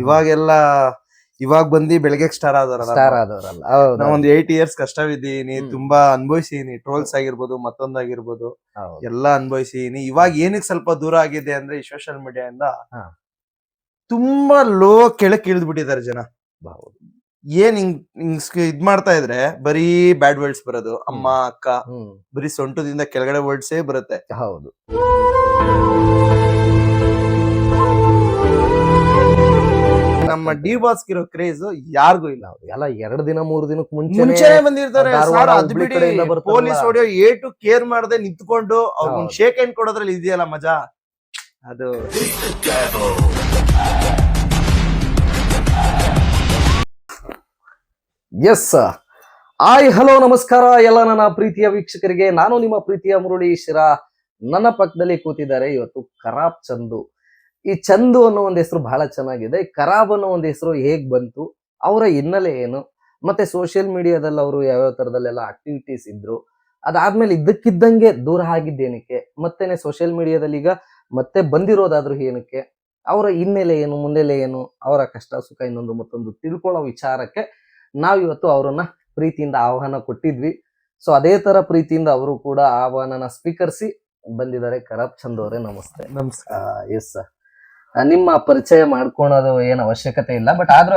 ಇವಾಗೆಲ್ಲ ಇವಾಗ ಬಂದಿ ಬೆಳಗ್ಗೆ ಸ್ಟಾರ್ ಆದವರಲ್ಲ ಸ್ಟಾರ್ ಆದವರಲ್ಲ. ಹೌದು. ನಾ ಒಂದು ಏಟ್ ಇಯರ್ಸ್ ಕಷ್ಟವಿದ್ದೀನಿ ತುಂಬಾ ಅನ್ಭವಿಸಿದೀನಿ. ಟ್ರೋಲ್ಸ್ ಆಗಿರ್ಬೋದು ಮತ್ತೊಂದಾಗಿರ್ಬೋದು ಎಲ್ಲಾ ಅನ್ಭವಿಸಿದೀನಿ. ಇವಾಗ ಏನಕ್ಕೆ ಸ್ವಲ್ಪ ದೂರ ಆಗಿದೆ ಅಂದ್ರೆ ಈ ಸೋಷಿಯಲ್ ಮೀಡಿಯಾ ಇಂದ ತುಂಬಾ ಲೋ ಕೆಳಕ್ ಇಳಿದ್ ಬಿಟ್ಟಿದ್ದಾರೆ ಜನ. ಏನ್ ಹಿಂಗ್ ಹಿಂಗ್ ಇದ್ ಮಾಡ್ತಾ ಇದ್ರೆ ಬರೀ ಬ್ಯಾಡ್ ವರ್ಡ್ಸ್ ಬರೋದು. ಅಮ್ಮ ಅಕ್ಕ ಬರೀ ಸೊಂಟದಿಂದ ಕೆಳಗಡೆ ವರ್ಡ್ಸೇ ಬರುತ್ತೆ. ಹೌದು. ನಮ್ಮ ಡಿ ಬಾಸ್ ಇರೋ ಕ್ರೇಜ್ ಯಾರಿಗೂ ಇಲ್ಲ. ಎಲ್ಲ ಎರಡ್ ದಿನ ಮೂರ್ ದಿನಕ್ಕೆ ಮುಂಚೆ ಮುಂಚೆನೆ ಬಂದಿರ್ತಾರೆ. ಧಾರವಾಡ, ಸರ್ ಅದ್ ಹುಬ್ಳಿ ಬಿಡಿ ಕಡೆಯಿಂದ ಬರ್ತಾರಲ್ಲ. ಪೊಲೀಸ್ ಹೊಡೆಯೋ ಏಟು ಕೇರ್ ಮಾಡದೆ ನಿಂತ್ಕೊಂಡು ಅವ್ರಿಗೊಂದ್ ಹೌದು. ಶೇಕ್ ಹ್ಯಾಂಡ್ ಕೊಡೋದ್ರಲ್ಲಿ ಇದೆಯಲ್ಲ ಮಜಾ? ಅದು. ಎಸ್ ಆಯ್ ಹಲೋ ನಮಸ್ಕಾರ. ಎಲ್ಲ ನನ್ನ ಪ್ರೀತಿಯ ವೀಕ್ಷಕರಿಗೆ ನಾನು ನಿಮ್ಮ ಪ್ರೀತಿಯ ಮುರುಳಿ ಶಿರಾ. ನನ್ನ ಪಕ್ಕದಲ್ಲಿ ಕೂತಿದ್ದಾರೆ ಇವತ್ತು ಕರಾಬ್ ಚಂದು. ಈ ಚಂದು ಅನ್ನೋ ಒಂದು ಹೆಸರು ಬಹಳ ಚೆನ್ನಾಗಿದೆ. ಖರಾಬ್ ಅನ್ನೋ ಒಂದು ಹೆಸರು ಹೇಗ್ ಬಂತು ಅವರ ಹಿನ್ನೆಲೆ ಏನು ಮತ್ತೆ ಸೋಷಿಯಲ್ ಮೀಡಿಯಾದಲ್ಲಿ ಅವರು ಯಾವ್ಯಾವ ತರದಲ್ಲೆಲ್ಲ ಆಕ್ಟಿವಿಟೀಸ್ ಇದ್ರು ಅದಾದ್ಮೇಲೆ ಇದ್ದಕ್ಕಿದ್ದಂಗೆ ದೂರ ಆಗಿದ್ದೇನಕ್ಕೆ ಮತ್ತೇನೆ ಸೋಷಿಯಲ್ ಮೀಡಿಯಾದಲ್ಲಿ ಈಗ ಮತ್ತೆ ಬಂದಿರೋದಾದ್ರೂ ಏನಕ್ಕೆ ಅವರ ಹಿನ್ನೆಲೆ ಏನು ಮುನ್ನೆಲೆ ಏನು ಅವರ ಕಷ್ಟ ಸುಖ ಇನ್ನೊಂದು ಮತ್ತೊಂದು ತಿಳ್ಕೊಳ್ಳೋ ವಿಚಾರಕ್ಕೆ ನಾವಿವತ್ತು ಅವರನ್ನ ಪ್ರೀತಿಯಿಂದ ಆಹ್ವಾನ ಕೊಟ್ಟಿದ್ವಿ. ಸೊ ಅದೇ ತರ ಪ್ರೀತಿಯಿಂದ ಅವರು ಕೂಡ ಆಹ್ವಾನನ ಸ್ವೀಕರಿಸಿ ಬಂದಿದ್ದಾರೆ ಖರಾಬ್ ಚಂದ್ ಅವರೇ. ನಮಸ್ತೆ. ನಮಸ್ಕಾರ. ಎಸ್ ಸರ್ ನಿಮ್ಮ ಪರಿಚಯ ಮಾಡ್ಕೊಳೋದು ಏನು ಅವಶ್ಯಕತೆ ಇಲ್ಲ ಬಟ್ ಆದ್ರೂ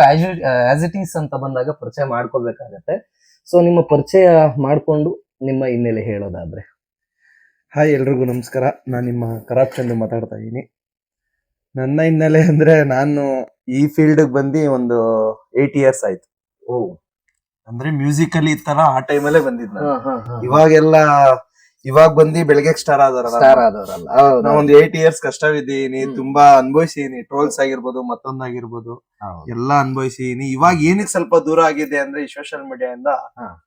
ಆಸ್ ಇಟ್ ಈಸ್ ಅಂತ ಬಂದಾಗ ಪರಿಚಯ ಮಾಡ್ಕೋಬೇಕಾಗತ್ತೆ ಸೊ ನಿಮ್ಮ ಪರಿಚಯ ಮಾಡಿಕೊಂಡು ನಿಮ್ಮ ಹಿನ್ನೆಲೆ ಹೇಳೋದಾದ್ರೆ. ಹಾಯ್ ಎಲ್ರಿಗೂ ನಮಸ್ಕಾರ. ನಾನು ನಿಮ್ಮ ಕರಾಚಂದ್ ಚಂದು ಮಾತಾಡ್ತಾ ಇದ್ದೀನಿ. ನನ್ನ ಹಿನ್ನೆಲೆ ಅಂದ್ರೆ ನಾನು ಈ ಫೀಲ್ಡ್ ಬಂದು ಒಂದು ಏಟ್ ಇಯರ್ಸ್ ಆಯ್ತು. ಓ. ಅಂದ್ರೆ ಮ್ಯೂಸಿಕ್ ಅಲ್ಲಿ ಈ ತರ ಆ ಟೈಮಲ್ಲೇ ಬಂದಿದ್ದ ಇವಾಗೆಲ್ಲ ಇವಾಗ ಬಂದು ಬೆಳಗ್ಗೆ ಸ್ಟಾರ್ ಆದವ್ರಲ್ಲ ಸ್ಟಾರ್ ಆದವರಲ್ಲ. ಹೌದು ನಾ ಒಂದು ಏಟ್ ಇಯರ್ಸ್ ಕಷ್ಟವಿದ್ದೀನಿ ಹ್ಮ್. ತುಂಬಾ ಅನ್ಭವಿಸಿದೀನಿ. ಟ್ರೋಲ್ಸ್ ಆಗಿರ್ಬೋದು ಮತ್ತೊಂದಾಗಿರ್ಬೋದು. ಹೌದು. ಎಲ್ಲ ಅನ್ಭವಿಸಿದೀನಿ. ಇವಾಗ ಏನಕ್ಕೆ ಸ್ವಲ್ಪ ದೂರ ಆಗಿದೆ ಅಂದ್ರೆ ಈ ಸೋಷಿಯಲ್ ಮೀಡಿಯಾದಿಂದ ಹಾ.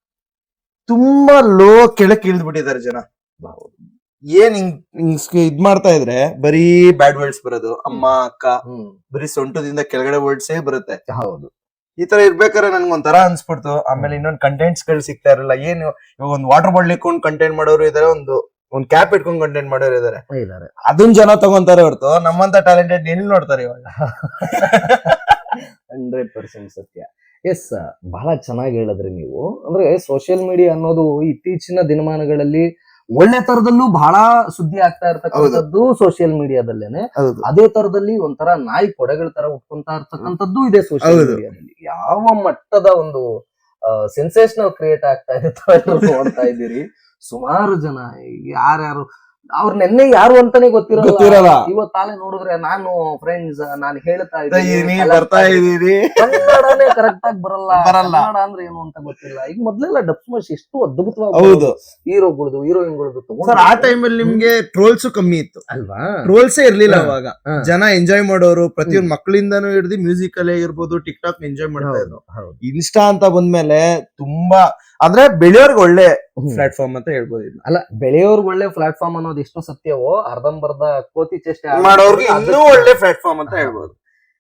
ತುಂಬಾ ಲೋ ಕೆಳಕ್ ಇಳಿದ್ ಬಿಟ್ಟಿದ್ದಾರೆ ಜನ. ಹೌದು. ಏನ್ ಹಿಂಗ್ ಹಿಂಗ್ ಸ್ಕ್- ಇದ್ ಮಾಡ್ತಾ ಇದ್ರೆ ಬರೀ ಬ್ಯಾಡ್ ವರ್ಡ್ಸ್ ಬರೋದು. ಅಮ್ಮ ಅಕ್ಕ ಹ್ಮ್. ಬರೀ ಸೊಂಟದಿಂದ ಕೆಳಗಡೆ ವರ್ಡ್ಸೇ ಬರುತ್ತೆ. ಹೌದು. ಈ ತರ ಇರ್ಬೇಕಾದ್ರೆ ನನ್ಗೆ ಒಂಥರ ಅನ್ಸ್ಬಿಡ್ತು. ಆಮೇಲೆ ಇನ್ನೊಂದು ಕಂಟೆಂಟ್ಸ್ಗಳು ಸಿಗ್ತಾ ಇರಲ್ಲ. ಏನು ಇವಾಗ ಒಂದು ವಾಟರ್ ಬಾಟ್ಲ್ ಇಟ್ಕೊಂಡು ಕಂಟೆಂಟ್ ಮಾಡೋರು ಇದಾರೆ ಒಂದು ಒಂದ್ ಕ್ಯಾಪ್ ಇಟ್ಕೊಂಡು ಕಂಟೆಂಟ್ ಮಾಡೋರು ಇದಾರೆ. ಅದನ್ನ ಅದನ್ ಜನ ತಗೊಂತಾರೆ ಹೊರತು ನಮ್ಮಂತ ಟ್ಯಾಲೆಂಟೆಡ್ ಎಲ್ಲಿ ನೋಡ್ತಾರೆ ಇವಾಗ? ಹಂಡ್ರೆಡ್ ಪರ್ಸೆಂಟ್ ಸತ್ಯ. ಎಸ್ ಬಹಳ ಚೆನ್ನಾಗಿ ಹೇಳಿದ್ರಿ ನೀವು. ಅಂದ್ರೆ ಸೋಷಿಯಲ್ ಮೀಡಿಯಾ ಅನ್ನೋದು ಇತ್ತೀಚಿನ ದಿನಮಾನಗಳಲ್ಲಿ ಒಳ್ಳೆ ತರದಲ್ಲೂ ಬಹಳ ಸುದ್ದಿ ಆಗ್ತಾ ಇರ್ತಕ್ಕಂಥದ್ದು ಸೋಷಿಯಲ್ ಮೀಡಿಯಾದಲ್ಲೇನೆ ಅದೇ ತರದಲ್ಲಿ ಒಂಥರ ನಾಯಿ ಕೊಡೆಗಳ ತರ ಉಟ್ಕೊಂತಾ ಇರ್ತಕ್ಕಂಥದ್ದು ಇದೆ ಸೋಷಿಯಲ್ ಮೀಡಿಯಾದಲ್ಲಿ ಯಾವ ಮಟ್ಟದ ಒಂದು ಸೆನ್ಸೇಷನಲ್ ಕ್ರಿಯೇಟ್ ಆಗ್ತಾ ಇದೆ ತಾವೆಲ್ಲರೂ ನೋಡ್ತಾ ಇದ್ದೀರಿ. ಸುಮಾರು ಜನ ಯಾರ್ಯಾರು ಅವ್ರ ನೆನ್ನೆ ಯಾರು ಅಂತಾನೆ ಗೊತ್ತಿರಲ್ಲ. ಗೊತ್ತಿರಲ್ಲ. ಇವತ್ ತಾಳೆ ನೋಡಿದ್ರೆ ನಾನು ಫ್ರೆಂಡ್ಸ್ ನಾನು ಹೇಳ್ತಾ ಇದೀನಿ ಇದ್ದೀನಿ ಬರ್ತಾ ಇದೀನಿ ಕನ್ನಡನೇ ಕರೆಕ್ಟ್ ಆಗಿ ಬರಲ್ಲ. ಬರಲ್ಲ. ಕನ್ನಡ ಅಂದ್ರೆ ಏನು ಅಂತ ಗೊತ್ತಿಲ್ಲ. ಈಗ ಮೊದ್ಲೆಲ್ಲ ಡಬ್ ಸ್ಮಾಶ್ ಎಷ್ಟು ಅದ್ಭುತವಾಗಿ ಹೌದು. ಹೀರೋಗಳದು ಹೀರೋಯಿನ್ಗಳದು ಸರ್ ಆ ಟೈಮಲ್ಲಿ ನಿಮ್ಗೆ ಟ್ರೋಲ್ಸ್ ಕಮ್ಮಿ ಇತ್ತು. ಅಲ್ವಾ? ಟ್ರೋಲ್ಸೇ ಇರ್ಲಿಲ್ಲ ಹಾ. ಅವಾಗ. ಹಾ. ಜನ ಎಂಜಾಯ್ ಮಾಡೋರು ಪ್ರತಿಯೊಂದು ಮಕ್ಕಳಿಂದಾನು ಹಿಡಿದು ಮ್ಯೂಸಿಕ್ ಅಲ್ಲೇ ಇರ್ಬೋದು ಟಿಕ್ ಟಾಕ್ ಎಂಜಾಯ್ ಮಾಡ್ತಾ ಇದ್ರು. ಹೌದು, ಹೌದು. ಇನ್ಸ್ಟಾ ಅಂತ ಬಂದ್ಮೇಲೆ ತುಂಬಾ ಅಂದ್ರೆ ಬೆಳೆಯೋರ್ಗೆ ಒಳ್ಳೆ ಪ್ಲಾಟ್ಫಾರ್ಮ್ ಅಂತ ಹೇಳ್ಬೋದು ಇದನ್ನ. ಅಲ್ಲ ಬೆಳೆಯೋರ್ಗ್ ಒಳ್ಳೆ ಪ್ಲಾಟ್ಫಾರ್ಮ್ ಅನ್ನೋದು ಎಷ್ಟು ಸತ್ಯವೋ ಅರ್ಧಂಬರ್ಧ ಕೋತಿ ಚೇಷ್ಟೆ ಮಾಡೋರ್ಗೆ ಇನ್ನೂ ಒಳ್ಳೆ ಪ್ಲಾಟ್ಫಾರ್ಮ್ ಅಂತ ಹೇಳ್ಬೋದು.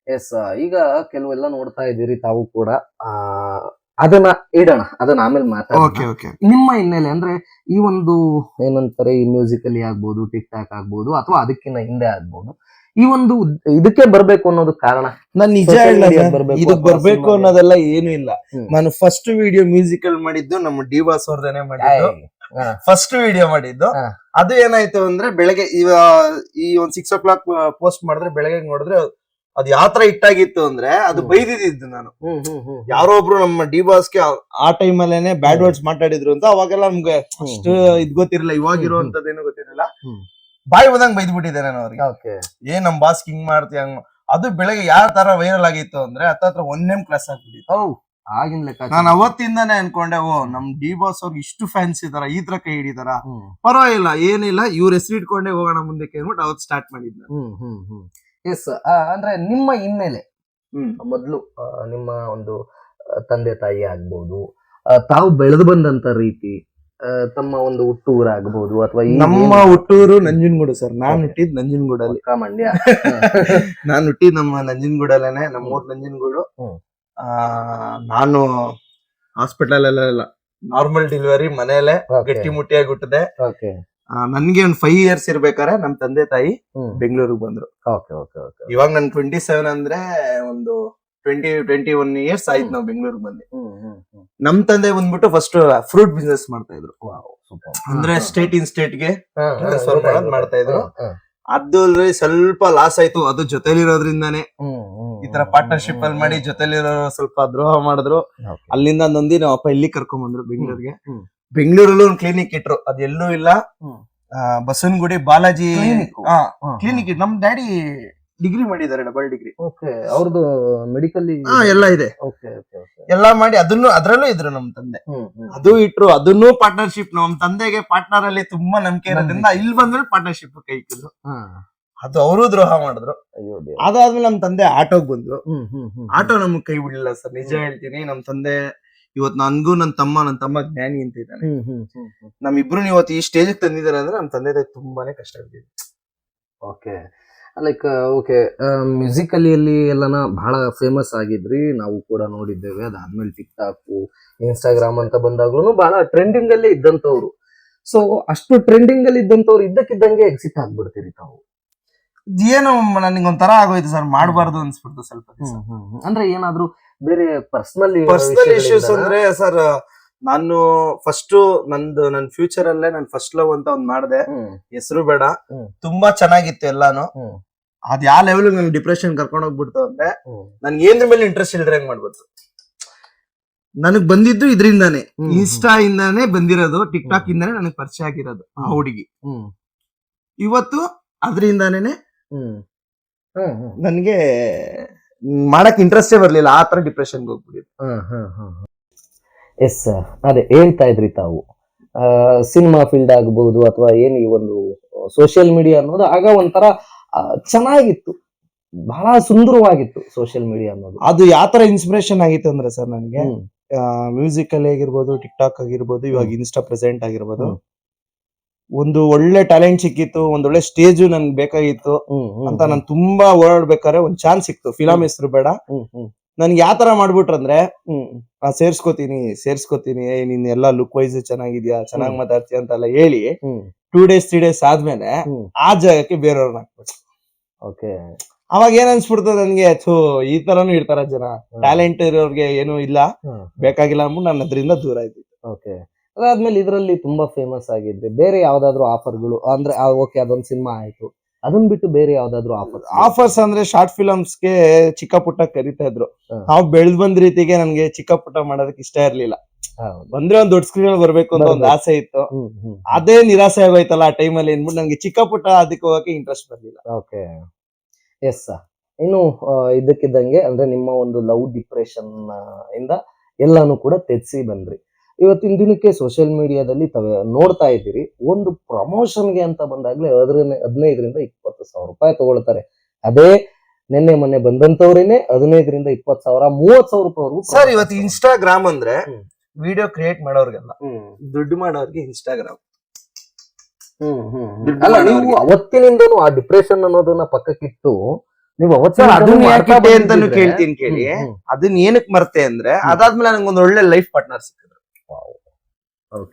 ಎಸ್ ಈಗ ಕೆಲವೆಲ್ಲ ನೋಡ್ತಾ ಇದ್ದೀರಿ ತಾವು ಕೂಡ. ಆ ಅದನ್ನ ಇಡೋಣ ಅದನ್ನ ಆಮೇಲೆ ಓಕೆ ಮಾತಾಡೋಣ ಓಕೆ ನಿಮ್ಮ ಹಿನ್ನೆಲೆ ಅಂದ್ರೆ ಈ ಒಂದು ಏನಂತಾರೆ ಈ ಮ್ಯೂಸಿಕಲಿ ಆಗ್ಬೋದು ಟಿಕ್ ಟಾಕ್ ಆಗ್ಬೋದು ಅಥವಾ ಅದಕ್ಕಿಂತ ಹಿಂದೆ ಆಗ್ಬೋದು. ಈ ಒಂದು ಇದಕ್ಕೆ ಬರ್ಬೇಕು ಅನ್ನೋದು ಕಾರಣ ನಾನು ನಿಜ Social ಬರ್ಬೇಕು ಅಥವಾ ಬರ್ಬೇಕು cinema ಅನ್ನೋದೆಲ್ಲ ಏನು ಇಲ್ಲ. ಹ್ಮ್. ನಾನು ಫಸ್ಟ್ ವಿಡಿಯೋ ಮ್ಯೂಸಿಕಲ್ ಮಾಡಿದ್ದು ನಮ್ಮ ಡಿ ಬಾಸ್ ಅವ್ರದೇನೆ ಮಾಡಿದ್ದು ಹಾ. ಫಸ್ಟ್ ವಿಡಿಯೋ ಮಾಡಿದ್ದು. ಹಾ. ಅದು ಏನಾಯ್ತು ಅಂದ್ರೆ ಬೆಳಗ್ಗೆ ಇವ ಈ ಒಂದ್ ಸಿಕ್ಸ್ ಓ ಕ್ಲಾಕ್ ಪೋಸ್ಟ್ ಮಾಡಿದ್ರೆ ಬೆಳಗ್ಗೆ ನೋಡಿದ್ರೆ ಅದು ಯಾವ ತರ ಇಟ್ಟಾಗಿತ್ತು ಅಂದ್ರೆ ಅದು ಹ್ಮ್. ಬೈದಿದ್ದು ನಾನು. ಹ್ಮ್ ಹ್ಮ್ ಹ್ಮ್ ಯಾರೋ ಒಬ್ರು ನಮ್ಮ ಡಿ ಬಾಸ್ಗೆ ಆ ಟೈಮ್ ಅಲ್ಲೇನೆ ಬ್ಯಾಡ್ ವರ್ಡ್ಸ್ ಮಾತಾಡಿದ್ರು ಅಂತ ಅವಾಗೆಲ್ಲ ನಮ್ಗೆ ಅಷ್ಟು ಇದ್ ಗೊತ್ತಿರಲಿಲ್ಲ. ಇವಾಗಿರುವಂತದ್ದೇನು ಗೊತ್ತಿರಲಿಲ್ಲ. ಹ್ಮ್. ಬಾಯಿ ಬಂದಂಗ್ ಬಿಟ್ಟಿದ್ದೆ ನಾನು ಅವ್ರಿಗೆ. ಓಕೆ. ಏನ್ ನಮ್ ಬಾಸ್ ಹಿಂಗ್ ಮಾಡ್ತೀಯ ಹಂಗ್ ಮಾ- ಅದು ಬೆಳಗ್ಗೆ ಯಾವ ತರ ವೈರಲ್ ಆಗಿತ್ತು ಅಂದ್ರೆ ಹತ್ತತ್ರ ಒಂದೇಮ್ ಕ್ಲಾಸ್ ಆಗ್ಬಿಟ್ಟಿತ್ತು. ಓ ಆಗಿನ ಲೆಕ್ಕ ನಾನು ಅವತ್ತಿಂದಾನೆ ಅನ್ಕೊಂಡೆ ಓ ನಮ್ ಡಿ ಬಾಸ್ ಅವ್ರಿಗೆ ಇಷ್ಟು ಫ್ಯಾನ್ಸ್ ಇದಾರ ಈ ತರ ಕೈ ಹಿಡಿದಾರ ಹ್ಮ್. ಪರವಾಗಿಲ್ಲ ಏನಿಲ್ಲ ಇವ್ರ ಹೆಸರು ಇಟ್ಕೊಂಡೆ ಹೋಗೋಣ ಮುಂದಕ್ಕೆ ಅಂದ್ಬಿಟ್ಟು ಅವತ್ ಸ್ಟಾರ್ಟ್ ಮಾಡಿದ್ನ ಹ್ಮ್ ಹ್ಮ್ ಹ್ಮ್. ಎಸ್ ಅಂದ್ರೆ ನಿಮ್ಮ ಹಿನ್ನೆಲೆ ಹ್ಮ್. ಮೊದಲು ನಿಮ್ಮ ಒಂದು ಆ, ತಂದೆ ತಾಯಿ ಆಗ್ಬೋದು ಆ, ತಾವು ಬೆಳೆದು ಬಂದಂತ ರೀತಿ ತಮ್ಮ ಒಂದು ಹುಟ್ಟೂರಾಗಬಹುದು ಅಥವಾ ಈ ನಮ್ಮ ಹುಟ್ಟೂರು ನಂಜನಗೂಡು ಸರ್. ನಾನ್. ಹುಟ್ಟಿದ್ ನಂಜನಗೂಡಲ್ಲಿ. ಪಕ್ಕ ಮಂಡ್ಯ ನಾನ್ ಹುಟ್ಟಿದ್ ನಮ್ಮ ನಂಜನಗೂಡಲ್ಲೇನೆ ನಮ್ಮ ಊರ್ ನಂಜನಗೂಡು. ಹ್ಮ್. ಆ ನಾನು ಹಾಸ್ಪಿಟಲ್ ಅಲ್ಲ ನಾರ್ಮಲ್ ಡೆಲಿವರಿ ಮನೆಯಲ್ಲೇ. ಗಟ್ಟಿ ಮುಟ್ಟಿಯಾಗಿ ಹುಟ್ಟಿದೆ. ಓಕೆ ನನ್ಗೆ ಒಂದ್ ಫೈವ್ ಇಯರ್ಸ್ ಇರ್ಬೇಕಾರೆ ನಮ್ ತಂದೆ ತಾಯಿ ಹ್ಮ್. ಬೆಂಗಳೂರಿಗೆ ಬಂದ್ರು. ಓಕೆ ಓಕೆ ಓಕೆ ಇವಾಗ ನನ್ ಟ್ವೆಂಟಿ ಸೆವೆನ್ ಅಂದ್ರೆ ಒಂದು ಟ್ವೆಂಟಿ ಟ್ವೆಂಟಿ ಒನ್ ಇಯರ್ಸ್ ಆಯ್ತು ನಾವು ಬೆಂಗಳೂರಿಗೆ ಬಂದು. ನಮ್ ತಂದೆ ಬಂದ್ಬಿಟ್ಟು ಫಸ್ಟ್ ಫ್ರೂಟ್ ಬಿಸ್ನೆಸ್ ಮಾಡ್ತಾ ಇದ್ರು. ಅಂದ್ರೆ ಸ್ಟೇಟ್ ಇನ್ ಸ್ಟೇಟ್ಗೆ ಸ್ವಲ್ಪ ಮಾಡೋದ್ ಮಾಡ್ತಾ ಇದ್ರು. ಅದು ಸ್ವಲ್ಪ ಲಾಸ್ ಆಯ್ತು. ಅದು ಜೊತೆಲಿರೋದ್ರಿಂದಾನೆ. ಈ ತರ ಪಾರ್ಟ್ನರ್ಶಿಪ್ ಅಲ್ಲಿ ಮಾಡಿ ಜೊತೆಲಿರೋ ಸ್ವಲ್ಪ ದ್ರೋಹ ಮಾಡಿದ್ರು. ಅಲ್ಲಿಂದ ನಂದಿ ನಮ್ಮ ಅಪ್ಪ ಇಲ್ಲಿ ಕರ್ಕೊಂಡ್ ಬಂದ್ರು ಬೆಂಗಳೂರಿಗೆ. ಬೆಂಗಳೂರಲ್ಲೂ ಒಂದು ಕ್ಲಿನಿಕ್ ಇಟ್ರು. ಅದ್ ಎಲ್ಲೂ ಇಲ್ಲ. ಬಸವನಗುಡಿ ಬಾಲಾಜಿ? ಕ್ಲಿನಿಕ್ ನಮ್ ಡ್ಯಾಡಿ ಡಿಗ್ರಿ ಮಾಡಿದ್ದಾರೆ ಡಬಲ್ ಡಿಗ್ರಿ ಓಕೆ ಅವ್ರದ್ದು ಮೆಡಿಕಲ್ ಹಾ ಎಲ್ಲ ಇದೆ. ಓಕೆ ಓಕೆ ಓಕೆ ಎಲ್ಲ ಮಾಡಿ ಅದನ್ನು ಅದರಲ್ಲೂ ಇದ್ರು ನಮ್ ತಂದೆ. ಅದು ಇಟ್ರು ಅದನ್ನು ಪಾರ್ಟ್ನರ್ಶಿಪ್ ನಮ್ ತಂದೆಗೆ ಪಾರ್ಟ್ನರ್ ಅಲ್ಲಿ ತುಂಬಾ ನಂಬಿಕೆ ಇರೋದ್ರಿಂದ ಇಲ್ಲಿ ಬಂದ್ರೆ ಪಾರ್ಟ್ನರ್ಶಿಪ್ ಕೈ ಇಕ್ಕಿದ್ರು ಹಾ. ಅದು ಅವರು ದ್ರೋಹ ಮಾಡಿದ್ರು. ಅದಾದ್ಮೇಲೆ ನಮ್ ತಂದೆ ಆಟೋಗ್ ಬಂದ್ರು. ಹ್ಮ್ ಹ್ಮ್ ಹ್ಮ್ ಆಟೋ ನಮ್ಗೆ ಕೈ ಬಿಡಲಿಲ್ಲ ಸರ್ ನಿಜ ಹೇಳ್ತೀನಿ. ನಮ್ ತಂದೆ ಇವತ್ ನನ್ಗೂ ನನ್ ತಮ್ಮ ನನ್ ತಮ್ಮ ಜ್ಞಾನಿ ಅಂತ ಇದ್ದಾನೆ ನಮ್ ಇಬ್ರು ಇವತ್ತು ಈ ಸ್ಟೇಜ್ ತಂದಿದ್ದಾರೆ ಅಂದ್ರೆ ನಮ್ ತಂದೆ ತುಂಬಾನೇ ಕಷ್ಟ ಬಿದ್ದಿದೆ ಓಕೆ ಲೈಕ್ ಓಕೆ ಮ್ಯೂಸಿಕಲಿ ಅಲ್ಲಿ ಎಲ್ಲನ ಬಹಳ ಫೇಮಸ್ ಆಗಿದ್ರಿ. ನಾವು ಕೂಡ ನೋಡಿದ್ದೇವೆ. ಅದಾದ್ಮೇಲೆ ಟಿಕ್ ಟಾಕ್ ಇನ್ಸ್ಟಾಗ್ರಾಮ್ ಅಂತ ಬಂದಾಗ್ಲೂ ಬಹಳ ಟ್ರೆಂಡಿಂಗ್ ಅಲ್ಲಿ ಇದ್ದಂತವ್ರು ಸೊ ಅಷ್ಟು ಟ್ರೆಂಡಿಂಗ್ ಅಲ್ಲಿ ಇದ್ದಂತವ್ರು ಇದ್ದಕ್ಕಿದ್ದಂಗೆ ಎಕ್ಸಿಟ್ ಆಗ್ಬಿಡ್ತೀರಿ ತಾವು. ಏನು ನನಗೆ ಒಂಥರ ಆಗೋಯ್ತು ಸರ್. ಮಾಡಬಾರ್ದು ಅನ್ಸ್ಬಿಡ್ತು ಸ್ವಲ್ಪ ಅಂದ್ರೆ ಏನಾದ್ರು ಬೇರೆ ಪರ್ಸನಲ್ ಪರ್ಸನಲ್ ಇಶ್ಯೂಸ್ ಅಂದ್ರೆ ಸರ್ ನಾನು ಫಸ್ಟ್ ನಂದು ನನ್ ಫ್ಯೂಚರ್ ಅಲ್ಲೇ ನನ್ ಫಸ್ಟ್ ಲವ್ ಅಂತ ಒಂದ್ ಮಾಡ್ದೆ. ಹೆಸರು ಬೇಡ. ತುಂಬಾ ಚೆನ್ನಾಗಿತ್ತು ಎಲ್ಲಾನು. ಅದ್ ಯಾವ ಲೆವೆಲ್ ನನ್ ಡಿಪ್ರೆಷನ್ ಕರ್ಕೊಂಡ್ ಹೋಗ್ಬಿಡ್ತು ಅಂದ್ರೆ ನನ್ಗೆ ಏನ್ರ ಮೇಲೆ ಇಂಟ್ರೆಸ್ಟ್ ಇಲ್ದ್ರೆ ಹೆಂಗ್ ಮಾಡ್ಬಿಡ್ತು ನನಗ್ ಬಂದಿದ್ದು ಇದ್ರಿಂದಾನೆ. ಇನ್ಸ್ಟಾ ಇಂದಾನೆ ಬಂದಿರೋದು ಟಿಕ್ ಟಾಕ್ ಇಂದಾನೆ ನನಗ್ ಪರಿಚಯ ಆಗಿರೋದು ಆ ಹುಡುಗಿ. ಇವತ್ತು ಅದರಿಂದಾನೇನೆ ನನ್ಗೆ ಮಾಡಕ್ ಇಂಟ್ರೆಸ್ಟೇ ಬರ್ಲಿಲ್ಲ ಆ ತರ ಡಿಪ್ರೆಷನ್ಗೆ ಹೋಗ್ಬಿಟ್ಟಿದೆ ಎಸ್ ಸರ್ ಅದೇ ಹೇಳ್ತಾ ಇದ್ರಿ ತಾವು. ಸಿನಿಮಾ ಫೀಲ್ಡ್ ಆಗಬಹುದು ಅಥವಾ ಏನ್ ಈ ಒಂದು ಸೋಷಿಯಲ್ ಮೀಡಿಯಾ ಅನ್ನೋದು ಆಗ ಒಂಥರ ಚೆನ್ನಾಗಿತ್ತು. ಬಹಳ ಸುಂದರವಾಗಿತ್ತು ಸೋಷಿಯಲ್ ಮೀಡಿಯಾ ಅನ್ನೋದು. ಅದು ಯಾವ ತರ ಇನ್ಸ್ಪಿರೇಷನ್ ಆಗಿತ್ತು ಅಂದ್ರೆ ಸರ್ ನನಗೆ. ಮ್ಯೂಸಿಕ್ ಅಲ್ಲಿ ಆಗಿರ್ಬೋದು ಟಿಕ್ ಟಾಕ್ ಆಗಿರ್ಬೋದು ಇವಾಗ ಇನ್ಸ್ಟಾ ಪ್ರೆಸೆಂಟ್ ಆಗಿರ್ಬೋದು. ಒಂದು ಒಳ್ಳೆ ಟ್ಯಾಲೆಂಟ್ ಸಿಕ್ಕಿತ್ತು ಒಂದ್ ಒಳ್ಳೆ ಸ್ಟೇಜ್ ನನ್ಗೆ ಬೇಕಾಗಿತ್ತು ಅಂತ ನಾನು ತುಂಬಾ ಓಡಾಡ್ಬೇಕಾದ್ರೆ ಒಂದ್ ಚಾನ್ಸ್ ಸಿಕ್ತು. ಫಿಲಂ ಹೆಸರು ಬೇಡ. ನನ್ಗೆ ಯಾವ ತರ ಮಾಡ್ಬಿಟ್ರಂದ್ರೆ ಹ್ಮ್, ನಾ ಸೇರ್ಸ್ಕೊತೀನಿ ಸೇರ್ಸ್ಕೊತೀನಿ ಏ ನಿನ್ ಎಲ್ಲಾ ಲುಕ್ ವೈಸ್ ಚೆನ್ನಾಗಿದ್ಯಾ ಚೆನ್ನಾಗ್. ಮಾತಾಡ್ತೀಯ ಅಂತೆಲ್ಲ ಹೇಳಿ ಟೂ ಡೇಸ್ ತ್ರೀ ಡೇಸ್ ಆದ್ಮೇಲೆ ಆ ಜಾಗಕ್ಕೆ ಬೇರೆಯವ್ರನ್ನ ಹಾಕ್ಬಿಟ್ಟು ಓಕೆ. ಅವಾಗ ಏನ್ ಅನ್ಸ್ಬಿಡ್ತದೆ ನನ್ಗೆ ಥೂ ಈ ತರನು ಇರ್ತಾರ ಜನ. ಟ್ಯಾಲೆಂಟ್ ಇರೋರ್ಗೆ ಏನು ಇಲ್ಲ ಬೇಕಾಗಿಲ್ಲ ಅಂದ್ಬಿಟ್ಟು ನಾನು ಅದರಿಂದ ದೂರ ಆಯ್ತು. ಓಕೆ. ಅದಾದ್ಮೇಲೆ ಇದರಲ್ಲಿ ತುಂಬಾ ಫೇಮಸ್ ಆಗಿದ್ರೆ ಬೇರೆ ಯಾವ್ದಾದ್ರು ಆಫರ್ಗಳು ಅಂದ್ರೆ ಓಕೆ ಅದೊಂದು ಸಿನಿಮಾ ಆಯ್ತು. ಅದನ್ ಬಿಟ್ಟು ಬೇರೆ ಯಾವ್ದಾದ್ರು ಆಫರ್ ಆಫರ್ಸ್ ಅಂದ್ರೆ ಶಾರ್ಟ್ ಫಿಲಮ್ಸ್ಗೆ ಚಿಕ್ಕ ಪುಟ್ಟ ಕರಿತಾ ಇದ್ರು. ನಾವ್ ಬೆಳೆದ್ ಬಂದ ರೀತಿಗೆ ನನ್ಗೆ ಚಿಕ್ಕ ಪುಟ್ಟ ಮಾಡೋದಕ್ಕೆ ಇಷ್ಟ ಇರ್ಲಿಲ್ಲ. ಬಂದ್ರೆ ಒಂದ್ ದೊಡ್ಡ ಸ್ಕ್ರೀನ್ ಅಲ್ಲಿ ಬರ್ಬೇಕು ಅಂತ ಒಂದ್ ಆಸೆ ಇತ್ತು. ಅದೇ ನಿರಾಸೆ ಆಗೋಯ್ತಲ್ಲ ಆ ಟೈಮಲ್ಲಿ ಅಂದ್ಬಿಟ್ಟು ನಂಗೆ ಚಿಕ್ಕ ಪುಟ್ಟ ಅದಕ್ಕೆ ಹೋಗಕ್ಕೆ ಇಂಟ್ರೆಸ್ಟ್ ಬರ್ಲಿಲ್ಲ. ಓಕೆ ಎಸ್ ಇನ್ನು ಇದಕ್ಕಿದ್ದಂಗೆ ಅಂದ್ರೆ ನಿಮ್ಮ ಒಂದು ಲವ್ ಡಿಪ್ರೆಷನ್ ಇಂದ ಎಲ್ಲಾನು ಕೂಡ ತೆಗ್ಸಿ ಬಂದ್ರಿ ಇವತ್ತಿನ ದಿನಕ್ಕೆ ಸೋಷಿಯಲ್ ಮೀಡಿಯಾದಲ್ಲಿ ತವೆ ನೋಡ್ತಾ ಇದ್ದೀರಿ. ಒಂದು ಪ್ರಮೋಷನ್ಗೆ ಅಂತ ಬಂದಾಗ್ಲೇ ಅದ್ರ ಹದಿನೈದರಿಂದ ಇಪ್ಪತ್ತು ಸಾವಿರ ರೂಪಾಯಿ ತಗೊಳ್ತಾರೆ. ಅದೇ ನಿನ್ನೆ ಮೊನ್ನೆ ಬಂದಂತವ್ರೇನೆ ಹದಿನೈದರಿಂದ ಇಪ್ಪತ್ತು ಸಾವಿರ ಮೂವತ್ ಸಾವಿರ ರೂಪಾಯಿ ಸರ್ ಇವತ್ತು ಇನ್ಸ್ಟಾಗ್ರಾಮ್ ಅಂದ್ರೆ ವಿಡಿಯೋ ಕ್ರಿಯೇಟ್ ಮಾಡೋರ್ಗೆಲ್ಲ. ದುಡ್ಡು ಮಾಡೋರ್ಗೆ ಇನ್ಸ್ಟಾಗ್ರಾಮ್. ಅಲ್ಲ ನೀವು. ಅವತ್ತಿನಿಂದನೂ ಆ ಡಿಪ್ರೆಷನ್ ಅನ್ನೋದನ್ನ ಪಕ್ಕಕ್ಕಿಟ್ಟು ನೀವು ಸರ್ ಅವತ್ತಿನಿಂದನೂ ಅದನ್ನ ಅಂತಾನು ಕೇಳ್ತೀನಿ ಕೇಳಿ. ಅದನ್ನ ಏನಕ್ಕೆ ಮರ್ತೆ ಅಂದ್ರೆ ಅದಾದ್ಮೇಲೆ ನನಗೆ ಒಂದ್ ಒಳ್ಳೆ ಲೈಫ್ ಪಾರ್ಟ್ನರ್ ಸಿಕ್ಕಿದ್ರು.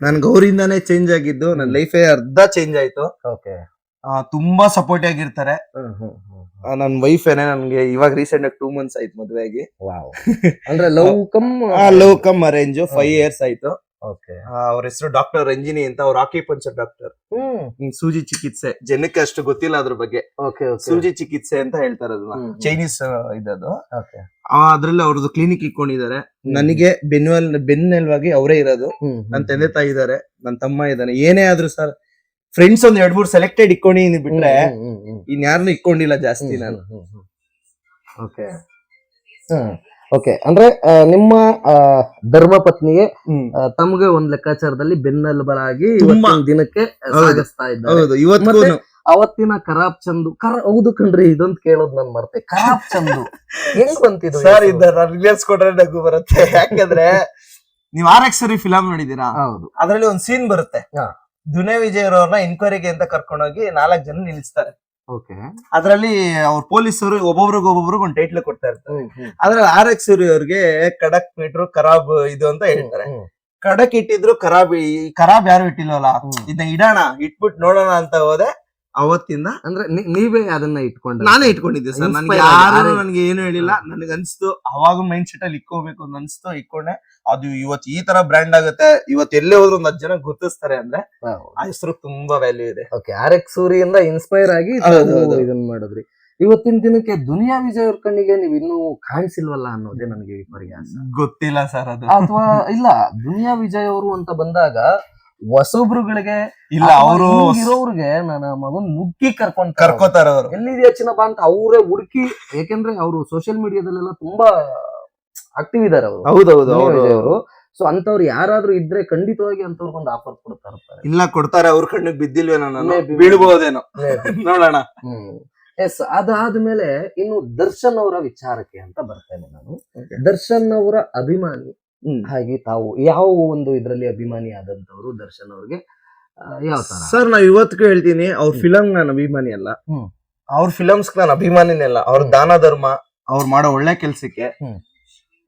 ನನ್ ಗೌರಿಯಿಂದಾನೇ ಚೇಂಜ್ ಆಗಿದ್ದು ನನ್ನ ಲೈಫ್ ಅರ್ಧ ಚೇಂಜ್ ಆಯ್ತು. ಓಕೆ ಆ, ತುಂಬಾ ಸಪೋರ್ಟ್ ಆಗಿರ್ತಾರೆ. ನನ್ನ ವೈಫ್ ಏನೇ ನನ್ಗೆ ಇವಾಗ ರೀಸೆಂಟ್ ಆಗಿ ಟೂ ಮಂತ್ಸ್ ಆಯ್ತು ಮದುವೆ ಆಗಿ ಅಂದ್ರೆ love come love come arrange five years ಆಯ್ತು. ಅವ್ರ ಹೆಸರು ಡಾಕ್ಟರ್ ರಂಜಿನಿ ಅಂತ ಅವ್ರ ಪಂಚರ್ ಡಾಕ್ಟರ್. ಹ್ಮ್. ಸೂಜಿ ಚಿಕಿತ್ಸೆ. ಜನಕ್ಕೆ ಅಷ್ಟು ಗೊತ್ತಿಲ್ಲ ಅದ್ರ ಬಗ್ಗೆ. Okay okay. ಸೂಜಿ ಚಿಕಿತ್ಸೆ ಅಂತ ಹೇಳ್ತಾರೆ ಚೈನೀಸ್ ಇದದು ಓಕೆ. ಅದ್ರಲ್ಲಿ ಅವ್ರದ್ದು ಕ್ಲಿನಿಕ್ ಇಟ್ಕೊಂಡಿದ್ದಾರೆ. ನನಗೆ ಬೆನ್ನುವಲ್ ಬೆನ್ನೆಲ್ವಾಗಿ ಅವರೇ ಇರೋದು. ನನ್ನ ತಂದೆ ತಾಯಿ ಇದಾರೆ ನನ್ನ ತಮ್ಮ ಇದ್ದಾನೆ. ಏನೇ ಆದ್ರೂ ಸರ್ ಫ್ರೆಂಡ್ಸ್ ಒಂದ್ ಎರಡ್ ಮೂರ್ ಸೆಲೆಕ್ಟೆಡ್ ಇಟ್ಕೊಂಡಿನಿ ಬಿಟ್ರೆ ಇನ್ಯಾರನ್ನು ಇಟ್ಕೊಂಡಿಲ್ಲ ಜಾಸ್ತಿ ನಾನು. ಓಕೆ. ಓಕೆ ಅಂದ್ರೆ ನಿಮ್ಮ ಧರ್ಮ ಪತ್ನಿಗೆ. ತಮಗೆ ಒಂದ್ ಲೆಕ್ಕಾಚಾರದಲ್ಲಿ ಬೆನ್ನೆಲುಬರಾಗಿ. ಇವತ್ತಿನ ದಿನಕ್ಕೆ. ಸಾಗಿಸ್ತಾ ಇದ್ದಾರೆ. ಅವತ್ತಿನ ಕರಾಬ್ ಚಂದು ಕರ ಹೌದು ಕಣ್ರಿ ಇದೊಂದು ಕೇಳೋದ್ ನನ್ ಮರ್ತೆ. ಕರಾಬ್ ಚಂದು. ಹೆಂಗ್ ಬಂತಿದ್ರು ಸರ್ ಇದ ರಿಲೀಸ್ ಕೊಟ್ರೆ ನಗು ಬರುತ್ತೆ. ಯಾಕಂದ್ರೆ ನೀವ್ ಆರ್ ಎಕ್ಸ್ ಸರಿ ಫಿಲಂ ನೋಡಿದೀರಾ ಹೌದು. ಅದ್ರಲ್ಲಿ ಒಂದ್ ಸೀನ್ ಬರುತ್ತೆ. ದುನೇ ವಿಜಯ್ ಅವ್ರನ್ನ ಎನ್ಕ್ವೈರಿಗೆ ಅಂತ ಕರ್ಕೊಂಡೋಗಿ ನಾಲ್ಕ್ ಜನ ನಿಲ್ಲಿಸ್ತಾರೆ. ಅದ್ರಲ್ಲಿ ಅವ್ರ ಪೊಲೀಸರು ಒಬ್ಬೊಬ್ರಿಗೆ ಒಬ್ಬೊಬ್ರಿಗೆ ಒಂದು ಟೈಟ್ಲ್ ಕೊಡ್ತಾ ಇರ್ತಾರೆ. ಅದ್ರಲ್ಲಿ ಆರ್ ಎಕ್ಸ್ ಅವ್ರಿಗೆ ಕಡಕ್ ಮೀಟ್ರು ಖರಾಬ್ ಇದು ಅಂತ ಹೇಳ್ತಾರೆ. ಕಡಕ್ ಇಟ್ಟಿದ್ರು ಖರಾಬ್ ಈ ಖರಾಬ್ ಯಾರು ಇಟ್ಟಿಲ್ವಲ್ಲ ಹ್ಮ್. ಇದನ್ನ ಇಡೋಣ ಇಟ್ಬಿಟ್ಟು ನೋಡೋಣ ಅಂತ ಹೋದೆ. ಅವತ್ತಿಂದ ಅಂದ್ರೆ ನೀವೇ ಅದನ್ನ ಇಟ್ಕೊಂಡೆ ನಾನೇ ಇಟ್ಕೊಂಡಿದ್ದೆ ಸರ್. ನನ್ಗೆ ಯಾರು ನನ್ಗೆ ನನಗೆ ಏನು ಹೇಳಿಲ್ಲ. ನನಗೆ ಅನ್ಸ್ತು ಅವಾಗ ಮೈಂಡ್ ಸೆಟ್ ಅಲ್ಲಿ ಇಕ್ಕೋಬೇಕು ಅಂತ ಅನ್ಸ್ತು ಇಕ್ಕೊಂಡೆ. ಅದು ಇವತ್ತು ಈ ತರ ಬ್ರ್ಯಾಂಡ್ ಆಗುತ್ತೆ ಇವತ್ತು ಎಲ್ಲೇ ಹೋದ್ರು ಒಂದ್ ಜನ ಗುರ್ತಿಸ್ತಾರೆ ಅಂದ್ರೆ ಆ ಹೆಸರು ತುಂಬಾ ವ್ಯಾಲ್ಯೂ ಇದೆ. ಓಕೆ ಆರ್ ಎಕ್ಸ್ ಸೂರಿಯಿಂದ ಇನ್ಸ್ಪೈರ್ ಆಗಿ ಇದನ್ನ ಮಾಡಿದ್ರಿ. ಇವತ್ತಿನ ದಿನಕ್ಕೆ ದುನಿಯಾ ವಿಜಯ್ ಅವ್ರ ಕಣ್ಣಿಗೆ ನೀವು ಇನ್ನೂ ಕಾಣಿಸಿಲ್ವಲ್ಲ ಅನ್ನೋದೇ ನನಗೆ ವಿಪರ್ಯಾಸ ಗೊತ್ತಿಲ್ಲ ಸರ್ ಅದು. ಅಥವಾ ಇಲ್ಲ ದುನಿಯಾ ವಿಜಯ್ ಅವರು ಅಂತ ಬಂದಾಗ ಹೊಸೊಬ್ರುಗಳಿಗೆ ಇಲ್ಲ ಅವರು ಇರೋರ್ಗೆ ನನ್ನ ಮಗನ್ ನುಗ್ಗಿ ಕರ್ಕೊಂಡ್ ಕರ್ಕೋತಾರ ಅವರು. ಎಲ್ಲಿದೆಯಾ ಚಿನ್ನಪ್ಪ ಅಂತ ಅವರೇ ಹುಡುಕಿ ಯಾಕೆಂದ್ರೆ ಅವರು ಸೋಷಿಯಲ್ ಮೀಡಿಯಾದಲ್ಲೆಲ್ಲ ತುಂಬಾ ಆಕ್ಟಿವ್ ಇದಾರೆ ಅವರು. ಹೌದೌದು ಅವರು. ಸೊ ಅಂತವ್ರು ಯಾರಾದ್ರೂ ಇದ್ರೆ ಖಂಡಿತವಾಗಿ ಅಂತವ್ರಿಗೊಂದು ಆಫರ್ ಕೊಡ್ತಾ ಇರ್ತಾರೆ ಇಲ್ಲ ಕೊಡ್ತಾರೆ ಅವ್ರ ಕಣ್ಣಿಗೆ ಬಿದ್ದಿಲ್ವೇನೋ ನಾನು. Maybe. ಬೀಳ್ಬಹುದೇನೋ ನೋಡೋಣ. ಎಸ್ ಅದಾದ್ಮೇಲೆ ಇನ್ನು ದರ್ಶನ್ ಅವರ ವಿಚಾರಕ್ಕೆ ಅಂತ ಬರ್ತೇನೆ ನಾನು. Okay. ದರ್ಶನ್ ಅವರ ಅಭಿಮಾನಿ. ಹಾಗೆ ತಾವು ಯಾವ ಒಂದು ಇದರಲ್ಲಿ ಅಭಿಮಾನಿ ಆದಂತವ್ರು ದರ್ಶನ್ ಅವ್ರಿಗೆ ಆ, ಯಾವ ತರ? ಸರ್ ನಾವ್ ಇವತ್ತಿಗೂ ಹೇಳ್ತೀನಿ ಅವ್ರ ಫಿಲಂ ನಾನು ಅಭಿಮಾನಿ ಅಲ್ಲ. ಹ್ಮ್. ಅವ್ರ ಫಿಲಮ್ಸ್ ನಾನು ಅಭಿಮಾನಿನೇ ಅಲ್ಲ. ಅವ್ರ ದಾನ ಧರ್ಮ ಅವ್ರು ಮಾಡೋ ಒಳ್ಳೆ ಕೆಲ್ಸಕ್ಕೆ ಹ್ಮ್.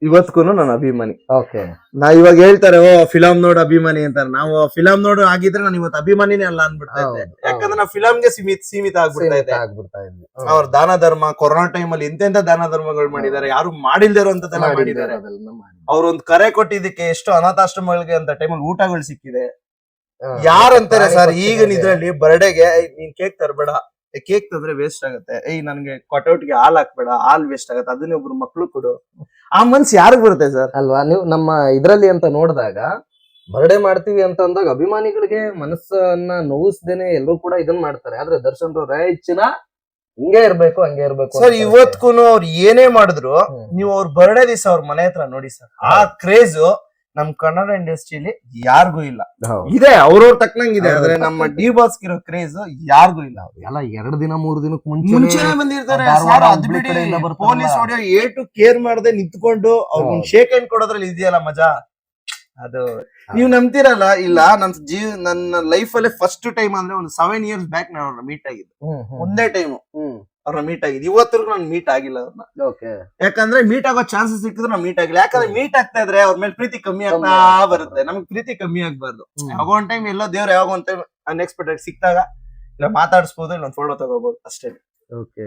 ಇವತ್ಗೂ ನಾನು ಅಭಿಮಾನಿ. ಓಕೆ. ನಾ ಇವಾಗ ಹೇಳ್ತಾರೆ ಓ ಫಿಲಂ ನೋಡ್ ಅಭಿಮಾನಿ ಅಂತಾರೆ. ನಾವು ಫಿಲಂ ನೋಡ್ ಆಗಿದ್ರೆ ನಾನು ಇವತ್ತು ಅಭಿಮಾನಿನೇ ಅಲ್ಲ ಅನ್ಬಿಡ್ತಾ ಇದ್ದೆ. ಯಾಕಂದ್ರೆ ನಾವು ಫಿಲಂಗೆ ಸೀಮಿತ ಸೀಮಿತ ಆಗ್ಬಿಡ್ತಾ ಇದ್ದೆ. ಆಗ್ಬಿಡ್ತಾ ಇದ್ದೆ. ಅವ್ರ ದಾನ ಧರ್ಮ ಕೊರೋನಾ ಟೈಮ್ ಅಲ್ಲಿ ಎಂತೆಂತ ದಾನ ಧರ್ಮಗಳು ಮಾಡಿದ್ದಾರೆ ಯಾರು ಮಾಡಿಲ್ದೇ ಇರೋಂಥದ್ದೆಲ್ಲ ಮಾಡಿದ್ದಾರೆ. ಅವ್ರೊಂದ್ ಕರೆ ಕೊಟ್ಟಿದ್ದಕ್ಕೆ ಎಷ್ಟು ಅನಾಥಾಶ್ರಮಗಳಿಗೆ ಅಂತ ಟೈಮಲ್ಲಿ ಊಟಗಳು ಸಿಕ್ಕಿದೆ. ಯಾರಂತಾರೆ ಸರ್ ಈಗ ಇದ್ರಲ್ಲಿ ಬರ್ಡೇಗೆ ನೀನ್ ಕೇಕ್ ತರಬೇಡ. ಕೇಕ್ ತಂದ್ರೆ ವೇಸ್ಟ್ ಆಗುತ್ತೆ. ಏಯ್ ನನ್ಗೆ ಕಟೌಟ್ಗೆ ಹಾಲ್ ಹಾಕ್ಬೇಡ ಹಾಲ್ ವೇಸ್ಟ್ ಆಗುತ್ತೆ ಅದನ್ನೇ ಒಬ್ರು ಮಕ್ಳು ಕೊಡು. ಆ ಮನ್ಸ್ ಯಾರಿಗ್ ಬರುತ್ತೆ ಸರ್? ಅಲ್ವಾ? ನೀವು ನಮ್ಮ ಇದ್ರಲ್ಲಿ ಅಂತ ನೋಡಿದಾಗ ಬರ್ಡೇ ಮಾಡ್ತೀವಿ ಅಂತ ಅಂದಾಗ ಅಭಿಮಾನಿಗಳಿಗೆ ಮನಸ್ಸನ್ನ ನೋವಿಸ್ದೇನೆ ಎಲ್ಲರೂ ಕೂಡ ಇದನ್ನ ಮಾಡ್ತಾರೆ. ಆದ್ರೆ ದರ್ಶನ್ ರಾಯಚಿನ ಹಂಗೆ ಹಿಂಗೆ ಇರ್ಬೇಕು ಹಂಗೆ ಇರ್ಬೇಕು ಸರ್ ಇವತ್ಕೂನು ಅವ್ರು ಏನೇ ಮಾಡಿದ್ರು. ನೀವು ಅವ್ರ ಬರ್ಡೇ ದಿವಸ ಅವ್ರ ಮನೆ ಹತ್ರ ನೋಡಿ ಸರ್. ಆ ಕ್ರೇಜ್ ನಮ್ ಕನ್ನಡ ಇಂಡಸ್ಟ್ರಿಲಿ ಯಾರಿಗೂ ಇಲ್ಲ. ಇದೆ ಅವ್ರವ್ರ ತಕ್ಕನಂಗಿದೆ ಆದ್ರೆ ನಮ್ಮ. ಡಿ ಬಾಸ್ ಇರೋ ಕ್ರೇಜ್ ಯಾರಿಗೂ ಇಲ್ಲ. ಎಲ್ಲ ಎರಡ್ ದಿನ ಮೂರ್ ದಿನಕ್ಕೆ ಮುಂಚೆ ಮುಂಚೆನೆ ಬಂದಿರ್ತಾರೆ. ಧಾರವಾಡ, ಸರ್, ಅದ್ ಹುಬ್ಳಿ ಬಿಡಿ ಪೊಲೀಸ್ ಹೊಡೆಯೋ ಏಟು ಕೇರ್ ಮಾಡದೆ ನಿಂತ್ಕೊಂಡು ಅವ್ರಿಗೊಂದ್ ಶೇಕ್ ಹ್ಯಾಂಡ್ ಕೊಡೋದ್ರಲ್ಲಿ ಇದೆಯಲ್ಲ ಮಜಾ? ಅದು ನೀವ್ ನಂಬ್ತಿರಲ್ಲ? ಇಲ್ಲ ನನ್ ಜೀವ್ ನನ್ನ ಲೈಫ್ ಅಲ್ಲೇ ಫಸ್ಟ್ ಟೈಮ್ ಅಂದ್ರೆ ಒಂದು ಸೆವೆನ್ ಇಯರ್ಸ್ ಬ್ಯಾಕ್ ನಾನು ಮೀಟ್ ಆಗಿದ್ದು. ಒಂದೇ ಟೈಮ್ ಅವ್ರನ್ನ ಮೀಟ್ ಆಗಿದೆ. ಇವತ್ತಿಗೂ ನಾನು ಮೀಟ್ ಆಗಿಲ್ಲ ಅವ್ರನ್ನ. ಓಕೆ ಯಾಕಂದ್ರೆ ಮೀಟ್ ಆಗೋ ಚಾನ್ಸಸ್ ಸಿಕ್ಕಿದ್ರೆ ನಾವು ಮೀಟ್ ಆಗಿಲ್ಲ. ಯಾಕಂದ್ರೆ ಮೀಟ್ ಆಗ್ತಾ ಇದ್ರೆ ಅವ್ರ ಮೇಲೆ ಪ್ರೀತಿ ಕಮ್ಮಿ ಆಗ್ತಾ ಬರುತ್ತೆ. ನಮ್ಗೆ ಪ್ರೀತಿ ಕಮ್ಮಿ ಆಗ್ಬಾರ್ದು. ಯಾವಾಗ ಒಂದ್ ಟೈಮ್ ಎಲ್ಲ ದೇವ್ರ ಯಾವಾಗ ಒಂದ್ ಟೈಮ್ ಅನ್ಎಕ್ಸ್ಪೆಕ್ಟೆಡ್ ಸಿಕ್ತಾಗ ಇಲ್ಲ ಮಾತಾಡಿಸ್ಬೋದು ಇಲ್ಲ ಒಂದು ಫೋಟೋ ತಗೋಬಹುದು ಅಷ್ಟೇ. ಓಕೆ